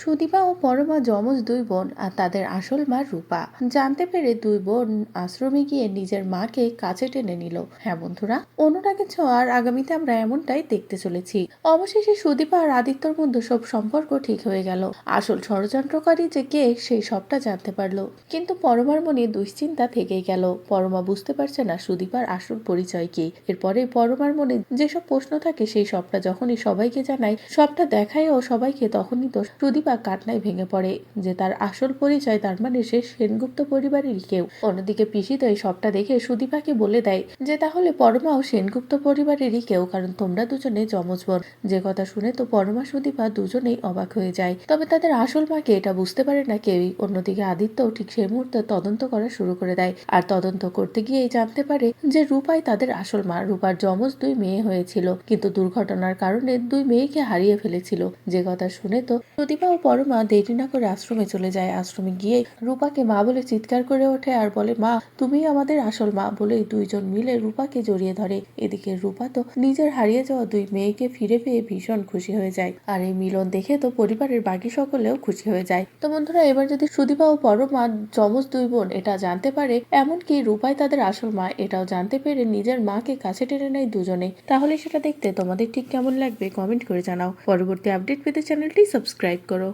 সুদীপা ও পরমা যমজ দুই বোন আর তাদের আসল মা রূপা। জানতে পেরে দুই বোন আশ্রমে গিয়ে নিজের মাকে কাছে টেনে নিল। হ্যাঁ বন্ধুরা অনুরাগে ছোঁয়ার আগামীতে আমরা এমনটাই দেখতে চলেছি। অবশেষে সুদীপা আর আদিত্যর মধ্যে সব সম্পর্ক ঠিক হয়ে গেল। আসল ষড়যন্ত্রকারী যে কে, সেই সবটা জানতে পারল। কিন্তু পরমার মনে দুশ্চিন্তা থেকেই গেল। পরমা বুঝতে পারছে না সুদীপার আসল পরিচয় কি। এরপরে পরমার মনে যেসব প্রশ্ন থাকে, সেই সবটা যখনই সবাইকে জানায়, সবটা দেখায় ও সবাইকে তখনই তো সুদীপা কাটনায় ভেঙে পড়ে, যে তার আসল পরিচয় তার মানে সে সেনগুপ্ত পরিবারেরই কেউ। অন্যদিকে পিসি তো এই সবটা দেখে সুদীপাকে বলে দেয় যে, তাহলে পরমাও সেনগুপ্ত পরিবারেরই কেউ, কারণ তোমরা দুজনে যমজ বোন যে কথা শুনে তো পরমা, সুদীপা দুজনেই অবাক হয়ে যায়। তবে তাদের আসল মাকে এটা বুঝতে পারে না কেউই। অন্যদিকে আদিত্যও ঠিক সেই মুহূর্তে তদন্ত করা শুরু করে দেয়। আর তদন্ত করতে গিয়েই জানতে পারে যে, রূপাই তাদের আসল মা। রূপার যমজ দুই মেয়ে হয়েছিল। কিন্তু দুর্ঘটনার কারণে দুই মেয়েকে হারিয়ে ফেলেছিল। যে কথা শুনে তো ও পরমা দেরি না করে আশ্রমে চলে যায়। আশ্রমে গিয়ে রূপাকে মা বলে চিৎকার করে ওঠে আর বলে, মা তুমি আমাদের আসল মা বলে দুইজন মিলে রূপাকে জড়িয়ে ধরে। এদিকে রূপা তো নিজের হারিয়ে যাওয়া দুই মেয়েকে ফিরে পেয়ে ভীষণ খুশি হয়ে যায়। আর এই মিলন দেখে তো পরিবারের বাকি সকলেও খুশি হয়ে যায়। তো বন্ধুরা, এবার যদি সুদীপা ও পরমা যমজ দুই বোন এটা জানতে পারে, এমনকি রূপাই তাদের আসল মা, এটাও জানতে পেরে নিজের মাকে কাছে টেনে নেয় দুজনে। তাহলে সেটা দেখতে তোমাদের ঠিক কেমন লাগবে কমেন্ট করে জানাও। পরবর্তী আপডেট পেতে চ্যানেলটি সাবস্ক্রাইব করো।